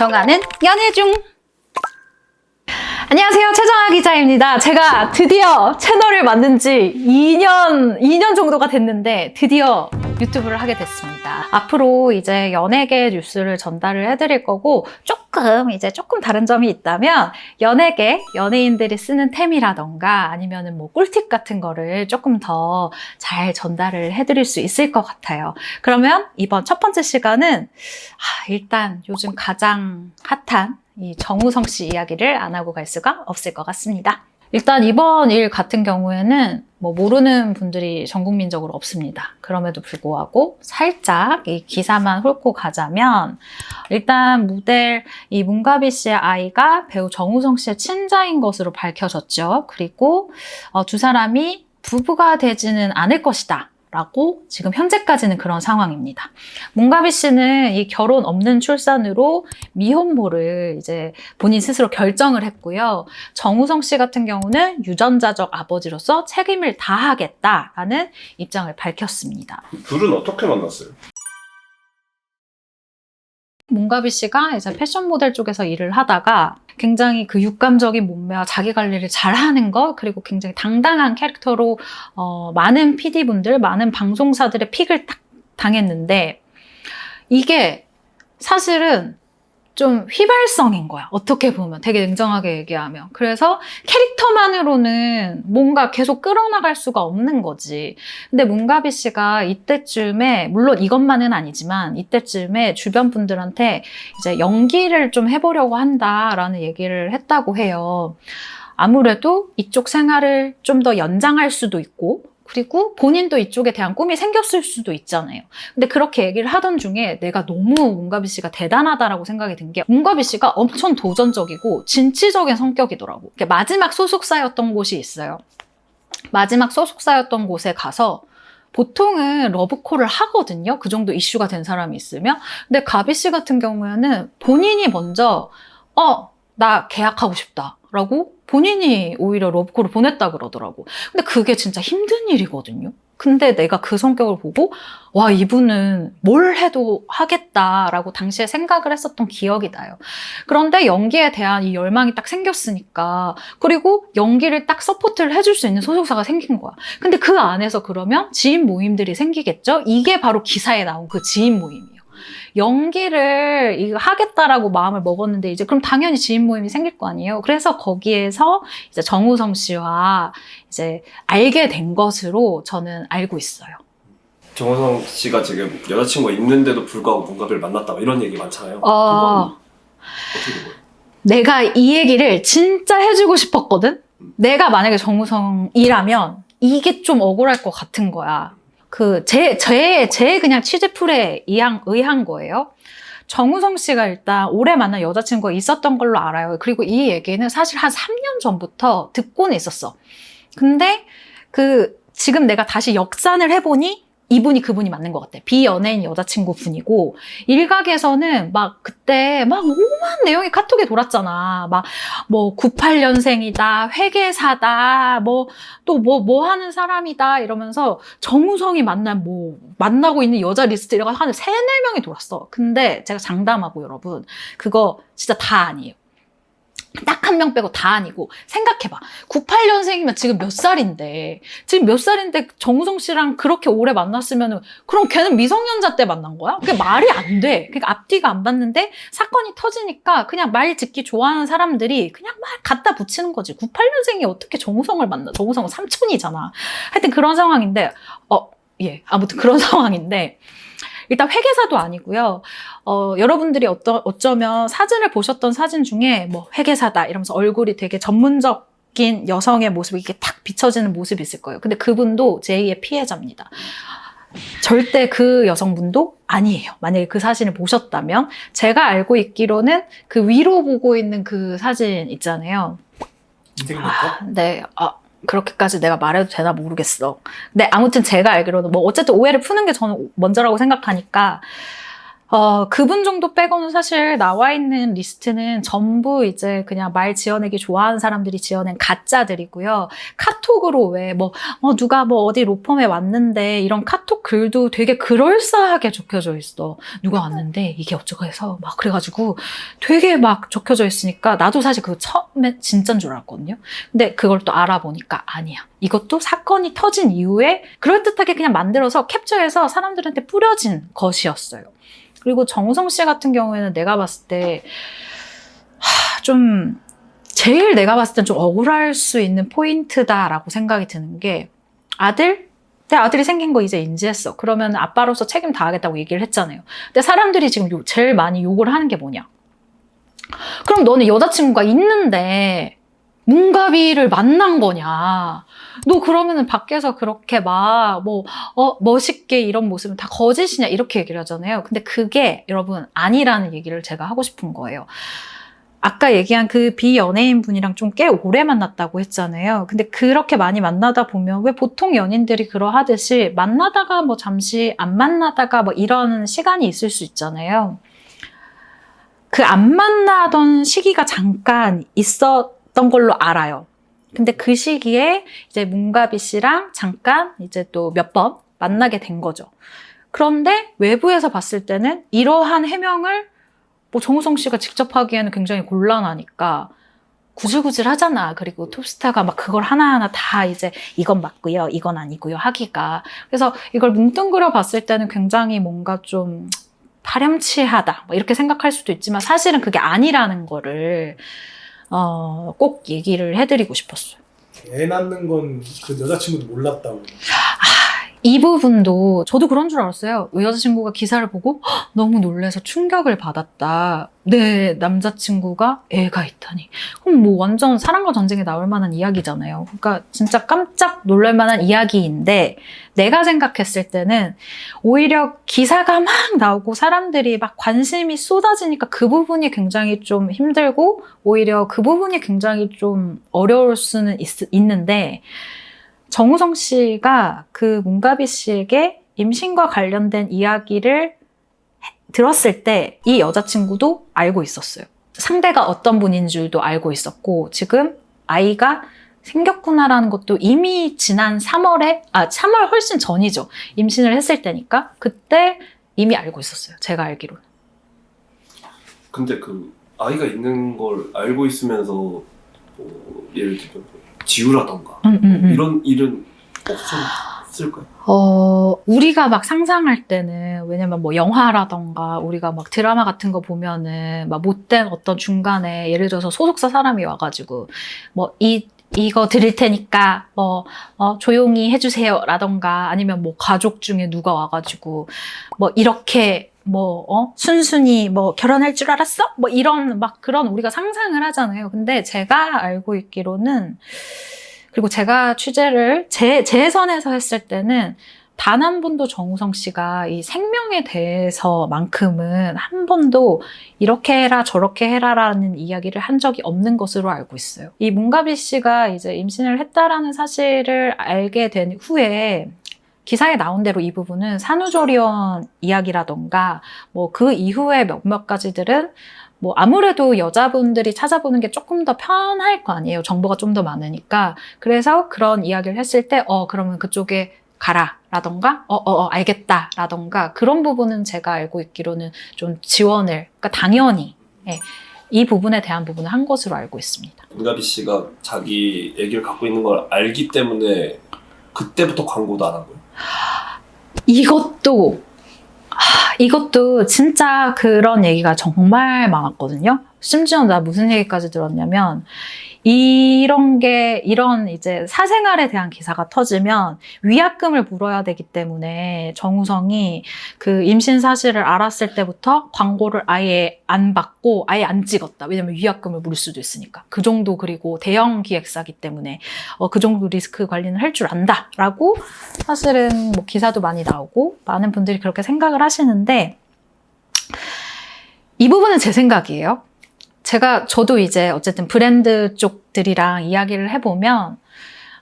정하는 연애 중. 안녕하세요. 최정아 기자입니다. 제가 드디어 채널을 만든 지 2년, 2년 정도가 됐는데 드디어 유튜브를 하게 됐습니다. 앞으로 이제 연예계 뉴스를 전달을 해드릴 거고 조금 이제 조금 다른 점이 있다면 연예계 연예인들이 쓰는 템이라던가 아니면은 뭐 꿀팁 같은 거를 조금 더 잘 전달을 해드릴 수 있을 것 같아요. 그러면 이번 첫 번째 시간은 아, 일단 요즘 가장 핫한 이 정우성 씨 이야기를 안 하고 갈 수가 없을 것 같습니다. 일단 이번 일 같은 경우에는 뭐 모르는 분들이 전 국민적으로 없습니다. 그럼에도 불구하고 살짝 이 기사만 훑고 가자면 일단 모델 이 문가비 씨의 아이가 배우 정우성 씨의 친자인 것으로 밝혀졌죠. 그리고 어, 두 사람이 부부가 되지는 않을 것이다. 라고 지금 현재까지는 그런 상황입니다. 문가비 씨는 이 결혼 없는 출산으로 미혼모를 이제 본인 스스로 결정을 했고요. 정우성 씨 같은 경우는 유전자적 아버지로서 책임을 다하겠다라는 입장을 밝혔습니다. 둘은 어떻게 만났어요? 문가비 씨가 이제 패션 모델 쪽에서 일을 하다가 굉장히 그 육감적인 몸매와 자기 관리를 잘 하는 것, 그리고 굉장히 당당한 캐릭터로, 어, 많은 PD분들, 많은 방송사들의 픽을 딱 당했는데, 이게 사실은 좀 휘발성인 거야. 어떻게 보면. 되게 냉정하게 얘기하면. 그래서 캐릭터만으로는 뭔가 계속 끌어나갈 수가 없는 거지. 근데 문가비 씨가 이때쯤에, 물론 이것만은 아니지만, 이때쯤에 주변 분들한테 이제 연기를 좀 해보려고 한다라는 얘기를 했다고 해요. 아무래도 이쪽 생활을 좀 더 연장할 수도 있고, 그리고 본인도 이쪽에 대한 꿈이 생겼을 수도 있잖아요. 근데 그렇게 얘기를 하던 중에 내가 너무 문가비 씨가 대단하다라고 생각이 든 게 문가비 씨가 엄청 도전적이고 진취적인 성격이더라고. 마지막 소속사였던 곳이 있어요. 마지막 소속사였던 곳에 가서 보통은 러브콜을 하거든요. 그 정도 이슈가 된 사람이 있으면. 근데 가비 씨 같은 경우에는 본인이 먼저 어, 나 계약하고 싶다. 라고 본인이 오히려 러브콜을 보냈다 그러더라고. 근데 그게 진짜 힘든 일이거든요. 근데 내가 그 성격을 보고, 와, 이분은 뭘 해도 하겠다라고 당시에 생각을 했었던 기억이 나요. 그런데 연기에 대한 이 열망이 딱 생겼으니까, 그리고 연기를 딱 서포트를 해줄 수 있는 소속사가 생긴 거야. 근데 그 안에서 그러면 지인 모임들이 생기겠죠? 이게 바로 기사에 나온 그 지인 모임이에요. 연기를 하겠다라고 마음을 먹었는데 이제 그럼 당연히 지인 모임이 생길 거 아니에요. 그래서 거기에서 이제 정우성 씨와 이제 알게 된 것으로 저는 알고 있어요. 정호성 씨가 지금 여자친구가 있는데도 불구하고 문가비를 만났다 막 이런 얘기 많잖아요. 어? 내가 이 얘기를 진짜 해주고 싶었거든? 내가 만약에 정우성이라면 이게 좀 억울할 것 같은 거야. 그, 제, 제, 제 그냥 취재풀에 의한, 의한 거예요. 정우성 씨가 일단 오래 만난 여자친구가 있었던 걸로 알아요. 그리고 이 얘기는 사실 한 3년 전부터 듣고는 있었어. 근데 그, 지금 내가 다시 역산을 해보니 이분이 그분이 맞는 것 같아. 비연예인 여자친구 분이고, 일각에서는 막 그때 막 오만 내용이 카톡에 돌았잖아. 막 뭐 98년생이다, 회계사다, 뭐 또 뭐 뭐 하는 사람이다 이러면서 정우성이 만난 뭐 만나고 있는 여자 리스트 이런 거한 세네 명이 돌았어. 근데 제가 장담하고 여러분 그거 진짜 다 아니에요. 딱 한 명 빼고 다 아니고 생각해봐 98년생이면 지금 몇 살인데 지금 몇 살인데 정우성 씨랑 그렇게 오래 만났으면 그럼 걔는 미성년자 때 만난 거야? 그게 말이 안 돼. 그러니까 앞뒤가 안 맞는데 사건이 터지니까 그냥 말 듣기 좋아하는 사람들이 그냥 막 갖다 붙이는 거지. 98년생이 어떻게 정우성을 만나? 정우성은 삼촌이잖아. 하여튼 그런 상황인데, 어, 예. 아무튼 그런 상황인데, 일단 회계사도 아니고요. 어, 여러분들이 어떠, 어쩌면 사진을 보셨던 사진 중에 뭐 회계사다 이러면서 얼굴이 되게 전문적 인 여성의 모습이 이렇게 탁 비춰지는 모습이 있을 거예요. 근데 그분도 제2의 피해자입니다. 절대 그 여성분도 아니에요. 만약에 그 사진을 보셨다면 제가 알고 있기로는 그 위로 보고 있는 그 사진 있잖아요. 아, 네. 아, 그렇게까지 내가 말해도 되나 모르겠어. 근데 아무튼 제가 알기로는 뭐 어쨌든 오해를 푸는 게 저는 먼저라고 생각하니까 어, 그분 정도 빼고는 사실 나와 있는 리스트는 전부 이제 그냥 말 지어내기 좋아하는 사람들이 지어낸 가짜들이고요. 카톡으로 왜 뭐, 어, 누가 뭐 어디 로펌에 왔는데 이런 카톡 글도 되게 그럴싸하게 적혀져 있어. 누가 왔는데 이게 어쩌고 해서 막 그래가지고 되게 막 적혀져 있으니까 나도 사실 그거 처음에 진짠 줄 알았거든요. 근데 그걸 또 알아보니까 아니야. 이것도 사건이 터진 이후에 그럴듯하게 그냥 만들어서 캡처해서 사람들한테 뿌려진 것이었어요. 그리고 정우성 씨 같은 경우에는 내가 봤을 때, 하, 좀, 제일 내가 봤을 땐 좀 억울할 수 있는 포인트다라고 생각이 드는 게, 아들? 내 아들이 생긴 거 이제 인지했어. 그러면 아빠로서 책임 다하겠다고 얘기를 했잖아요. 근데 사람들이 지금 요- 제일 많이 욕을 하는 게 뭐냐? 그럼 너는 여자친구가 있는데, 문가비를 만난 거냐? 너 그러면은 밖에서 그렇게 막, 뭐, 어, 멋있게 이런 모습은 다 거짓이냐? 이렇게 얘기를 하잖아요. 근데 그게 여러분 아니라는 얘기를 제가 하고 싶은 거예요. 아까 얘기한 그 비연예인 분이랑 좀 꽤 오래 만났다고 했잖아요. 근데 그렇게 많이 만나다 보면 왜 보통 연인들이 그러하듯이 만나다가 뭐 잠시 안 만나다가 뭐 이런 시간이 있을 수 있잖아요. 그 안 만나던 시기가 잠깐 있었 던 걸로 알아요. 근데 그 시기에 이제 문가비 씨랑 잠깐 이제 또 몇 번 만나게 된 거죠. 그런데 외부에서 봤을 때는 이러한 해명을 뭐 정우성 씨가 직접 하기에는 굉장히 곤란하니까 구질구질 하잖아. 그리고 톱스타가 막 그걸 하나하나 다 이제 이건 맞고요, 이건 아니고요 하기가. 그래서 이걸 뭉뚱그려 봤을 때는 굉장히 뭔가 좀 파렴치하다. 뭐 이렇게 생각할 수도 있지만 사실은 그게 아니라는 거를 어, 꼭 얘기를 해드리고 싶었어요. 애 낳는 건 그 여자친구도 몰랐다고. 이 부분도 저도 그런 줄 알았어요. 여자친구가 기사를 보고 "헉, 너무 놀래서 충격을 받았다. 내 남자친구가 애가 있다니. 그럼 뭐 완전 사랑과 전쟁에 나올 만한 이야기잖아요. 그러니까 진짜 깜짝 놀랄 만한 이야기인데 내가 생각했을 때는 오히려 기사가 막 나오고 사람들이 막 관심이 쏟아지니까 그 부분이 굉장히 좀 힘들고 오히려 그 부분이 굉장히 좀 어려울 수는 있, 있는데 정우성 씨가 그 문가비 씨에게 임신과 관련된 이야기를 해- 들었을 때 이 여자친구도 알고 있었어요. 상대가 어떤 분인 줄도 알고 있었고 지금 아이가 생겼구나라는 것도 이미 지난 3월에 아 3월 훨씬 전이죠. 임신을 했을 때니까 그때 이미 알고 있었어요. 제가 알기로는. 근데 그 아이가 있는 걸 알고 있으면서 뭐 예를 들면 뭐 지우라던가 음, 음, 음. 이런 일은 없었을까요? 어, 우리가 막 상상할 때는, 왜냐면 뭐 영화라던가, 우리가 막 드라마 같은 거 보면은, 막 못된 어떤 중간에, 예를 들어서 소속사 사람이 와가지고, 뭐, 이, 이거 드릴 테니까, 뭐, 어, 조용히 해주세요. 라던가, 아니면 뭐 가족 중에 누가 와가지고, 뭐, 이렇게, 뭐, 어, 순순히 뭐, 결혼할 줄 알았어? 뭐, 이런, 막 그런 우리가 상상을 하잖아요. 근데 제가 알고 있기로는, 그리고 제가 취재를 제, 제 선에서 했을 때는 단 한 번도 정우성 씨가 이 생명에 대해서만큼은 한 번도 이렇게 해라 저렇게 해라라는 이야기를 한 적이 없는 것으로 알고 있어요. 이 문가비 씨가 이제 임신을 했다라는 사실을 알게 된 후에 기사에 나온 대로 이 부분은 산후조리원 이야기라던가 뭐 그 이후에 몇몇 가지들은 뭐 아무래도 여자분들이 찾아보는 게 조금 더 편할 거 아니에요. 정보가 좀 더 많으니까. 그래서 그런 이야기를 했을 때, 어, 그러면 그쪽에 가라. 라던가, 어, 어, 어, 알겠다. 라던가, 그런 부분은 제가 알고 있기로는 좀 지원을, 그러니까 당연히, 예, 이 부분에 대한 부분을 한 것으로 알고 있습니다. 은가비 씨가 자기 아기를 갖고 있는 걸 알기 때문에 그때부터 광고도 안 한 거예요? 이것도 하, 이것도 진짜 그런 얘기가 정말 많았거든요. 심지어 나 무슨 얘기까지 들었냐면 이런 게 이런 이제 사생활에 대한 기사가 터지면 위약금을 물어야 되기 때문에 정우성이 그 임신 사실을 알았을 때부터 광고를 아예 안 받고 아예 안 찍었다. 왜냐면 위약금을 물을 수도 있으니까. 그 정도 그리고 대형 기획사기 때문에 어, 그 정도 리스크 관리는 할 줄 안다라고 사실은 뭐 기사도 많이 나오고 많은 분들이 그렇게 생각을 하시는데 이 부분은 제 생각이에요. 제가 저도 이제 어쨌든 브랜드 쪽들이랑 이야기를 해보면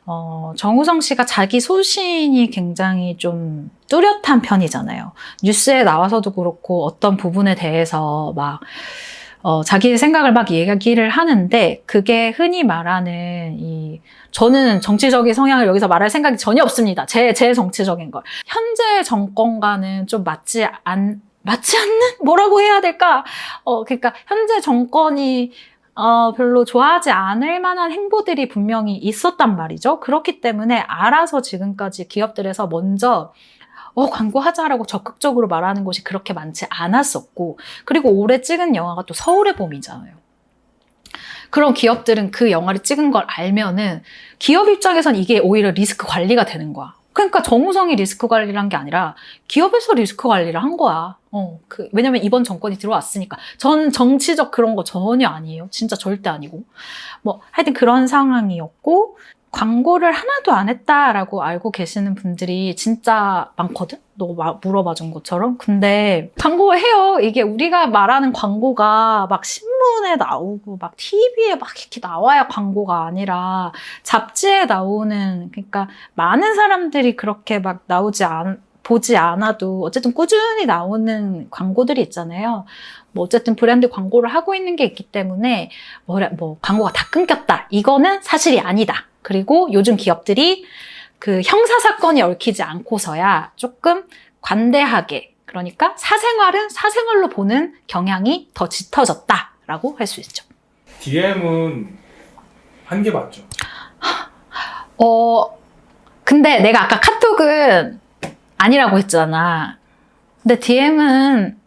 어, 정우성 씨가 자기 소신이 굉장히 좀 뚜렷한 편이잖아요. 뉴스에 나와서도 그렇고 어떤 부분에 대해서 막 어, 자기의 생각을 막 얘기를 하는데 그게 흔히 말하는 이 저는 정치적인 성향을 여기서 말할 생각이 전혀 없습니다. 제, 제 정치적인 걸. 현재 정권과는 좀 맞지 않, 맞지 않는? 뭐라고 해야 될까? 어, 그러니까 현재 정권이 어, 별로 좋아하지 않을 만한 행보들이 분명히 있었단 말이죠. 그렇기 때문에 알아서 지금까지 기업들에서 먼저 어, 광고하자라고 적극적으로 말하는 곳이 그렇게 많지 않았었고, 그리고 올해 찍은 영화가 또 서울의 봄이잖아요. 그런 기업들은 그 영화를 찍은 걸 알면은 기업 입장에선 이게 오히려 리스크 관리가 되는 거야. 그러니까 정우성이 리스크 관리를 한 게 아니라 기업에서 리스크 관리를 한 거야. 어, 그, 왜냐면 이번 정권이 들어왔으니까. 전 정치적 그런 거 전혀 아니에요. 진짜 절대 아니고. 뭐, 하여튼 그런 상황이었고, 광고를 하나도 안 했다라고 알고 계시는 분들이 진짜 많거든? 너 마- 물어봐 준 것처럼. 근데 광고해요. 이게 우리가 말하는 광고가 막 신문에 나오고 막 TV에 막 이렇게 나와야 광고가 아니라 잡지에 나오는 그러니까 많은 사람들이 그렇게 막 나오지 않 보지 않아도 어쨌든 꾸준히 나오는 광고들이 있잖아요. 뭐 어쨌든 브랜드 광고를 하고 있는 게 있기 때문에 뭐래 뭐 광고가 다 끊겼다. 이거는 사실이 아니다. 그리고 요즘 기업들이 그 형사 사건이 얽히지 않고서야 조금 관대하게 그러니까 사생활은 사생활로 보는 경향이 더 짙어졌다라고 할 수 있죠. DM은 한 게 맞죠. 어 근데 내가 아까 카톡은 아니라고 했잖아. 근데 DM은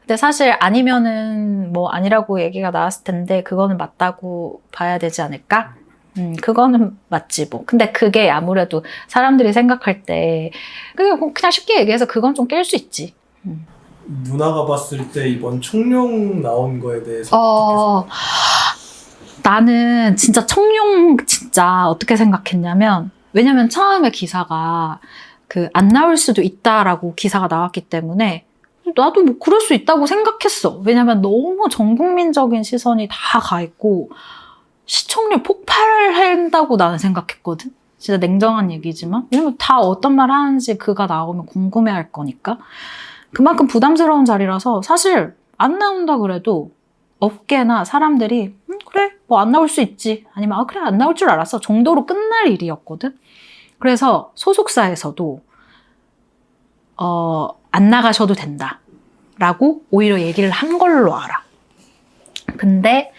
근데 사실 아니면은 뭐 아니라고 얘기가 나왔을 텐데 그거는 맞다고 봐야 되지 않을까? 음, 그거는 맞지 뭐. 근데 그게 아무래도 사람들이 생각할 때 그냥 그냥 쉽게 얘기해서 그건 좀 깰 수 있지. 누나가 봤을 때 이번 총룡 나온 거에 대해서 어, 나는 진짜 청룡 진짜 어떻게 생각했냐면, 왜냐면 처음에 기사가 그 안 나올 수도 있다라고 기사가 나왔기 때문에 나도 뭐 그럴 수 있다고 생각했어. 왜냐면 너무 전 국민적인 시선이 다 가 있고 시청률 폭발한다고 나는 생각했거든. 진짜 냉정한 얘기지만. 왜냐면 다 어떤 말 하는지 그가 나오면 궁금해 할 거니까. 그만큼 부담스러운 자리라서 사실 안 나온다 그래도 업계나 사람들이 음, 그래. 뭐 안 나올 수 있지. 아니면 아 그래. 안 나올 줄 알았어. 정도로 끝날 일이었거든. 그래서 소속사에서도 어, 안 나가셔도 된다라고 오히려 얘기를 한 걸로 알아. 근데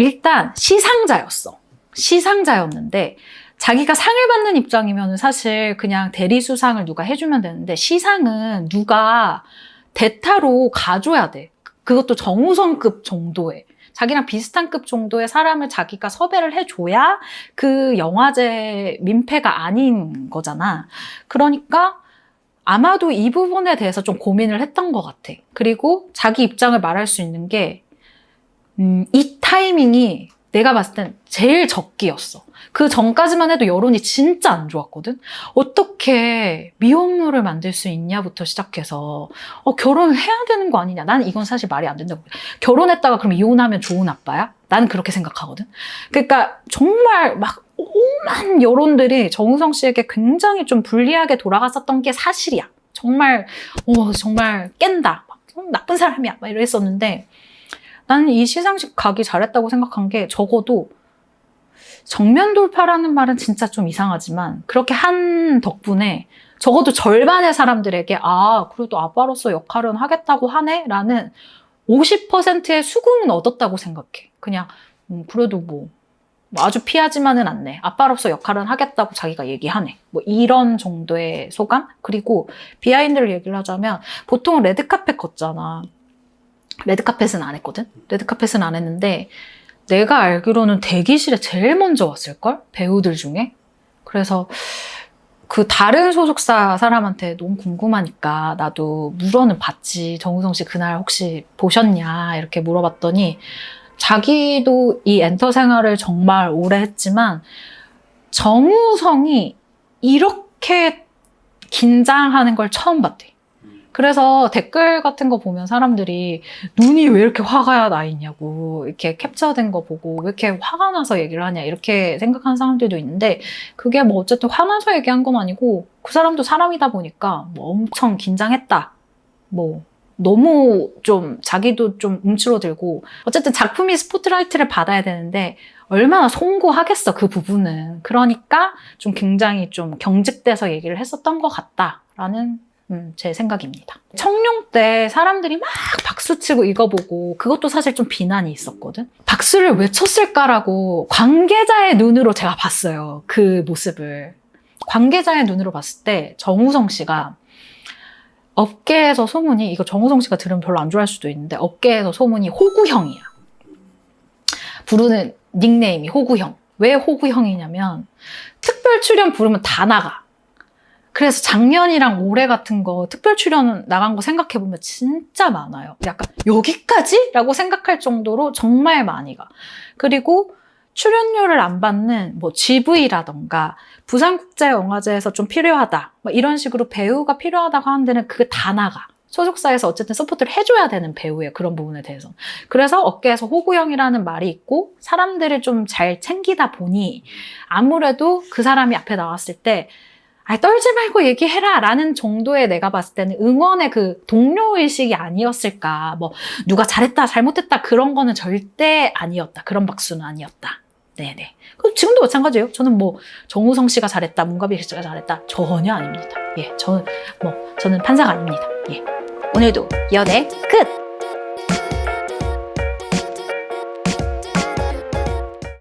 일단 시상자였어 시상자였는데 자기가 상을 받는 입장이면 사실 그냥 대리 수상을 누가 해주면 되는데 시상은 누가 대타로 가줘야 돼. 그것도 정우성급 정도의 자기랑 비슷한 급 정도의 사람을 자기가 섭외를 해줘야 그 영화제 민폐가 아닌 거잖아. 그러니까 아마도 이 부분에 대해서 좀 고민을 했던 것 같아. 그리고 자기 입장을 말할 수 있는 게, 음, 이 타이밍이 내가 봤을 땐 제일 적기였어. 그 전까지만 해도 여론이 진짜 안 좋았거든? 어떻게 미혼모를 만들 수 있냐부터 시작해서, 어, 결혼을 해야 되는 거 아니냐? 난 이건 사실 말이 안 된다고. 봐. 결혼했다가 그럼 이혼하면 좋은 아빠야? 난 그렇게 생각하거든? 그러니까 정말 막 오만 여론들이 정우성 씨에게 굉장히 좀 불리하게 돌아갔었던 게 사실이야. 정말, 어, 정말 깬다. 막, 음, 나쁜 사람이야. 막 이랬었는데, 나는 이 시상식 가기 잘했다고 생각한 게 적어도 정면 돌파라는 말은 진짜 좀 이상하지만 그렇게 한 덕분에 적어도 절반의 사람들에게 아 그래도 아빠로서 역할은 하겠다고 하네? 라는 50%의 수긍은 얻었다고 생각해. 그냥 음, 그래도 뭐, 뭐 아주 피하지만은 않네. 아빠로서 역할은 하겠다고 자기가 얘기하네. 뭐 이런 정도의 소감? 그리고 비하인드를 얘기를 하자면 보통 레드카펫 걷잖아 레드카펫은 안 했거든 레드카펫은 안 했는데 내가 알기로는 대기실에 제일 먼저 왔을걸? 배우들 중에. 그래서 그 다른 소속사 사람한테 너무 궁금하니까 나도 물어는 봤지. 정우성 씨 그날 혹시 보셨냐? 이렇게 물어봤더니 자기도 이 엔터 생활을 정말 오래 했지만 정우성이 이렇게 긴장하는 걸 처음 봤대. 그래서 댓글 같은 거 보면 사람들이 눈이 왜 이렇게 화가 나 있냐고 이렇게 캡처된 거 보고 왜 이렇게 화가 나서 얘기를 하냐 이렇게 생각하는 사람들도 있는데 그게 뭐 어쨌든 화나서 얘기한 건 아니고 그 사람도 사람이다 보니까 뭐 엄청 긴장했다. 뭐 너무 좀 자기도 좀 움츠러들고 어쨌든 작품이 스포트라이트를 받아야 되는데 얼마나 송구하겠어 그 부분은. 그러니까 좀 굉장히 좀 경직돼서 얘기를 했었던 것 같다라는 음, 제 생각입니다. 청룡 때 사람들이 막 박수치고 이거 보고 그것도 사실 좀 비난이 있었거든. 박수를 왜 쳤을까라고 관계자의 눈으로 제가 봤어요. 그 모습을. 관계자의 눈으로 봤을 때 정우성 씨가 업계에서 소문이 이거 정우성 씨가 들으면 별로 안 좋아할 수도 있는데 업계에서 소문이 호구형이야. 부르는 닉네임이 호구형. 왜 호구형이냐면 특별 출연 부르면 다 나가. 그래서 작년이랑 올해 같은 거 특별 출연 나간 거 생각해 보면 진짜 많아요. 약간 여기까지? 라고 생각할 정도로 정말 많이 가. 그리고 출연료를 안 받는 뭐 GV라던가 부산국제영화제에서 좀 필요하다. 뭐 이런 식으로 배우가 필요하다고 하는 데는 그게 다 나가. 소속사에서 어쨌든 서포트를 해줘야 되는 배우예요. 그런 부분에 대해서. 그래서 업계에서 호구형이라는 말이 있고 사람들을 좀 잘 챙기다 보니 아무래도 그 사람이 앞에 나왔을 때 아, 떨지 말고 얘기해라 라는 정도의 내가 봤을 때는 응원의 그 동료의식이 아니었을까. 뭐, 누가 잘했다, 잘못했다, 그런 거는 절대 아니었다. 그런 박수는 아니었다. 네네. 그럼 지금도 마찬가지예요. 저는 뭐, 정우성 씨가 잘했다, 문가비 씨가 잘했다. 전혀 아닙니다. 예, 저는, 뭐, 저는 판사가 아닙니다. 예. 오늘도 연애 끝!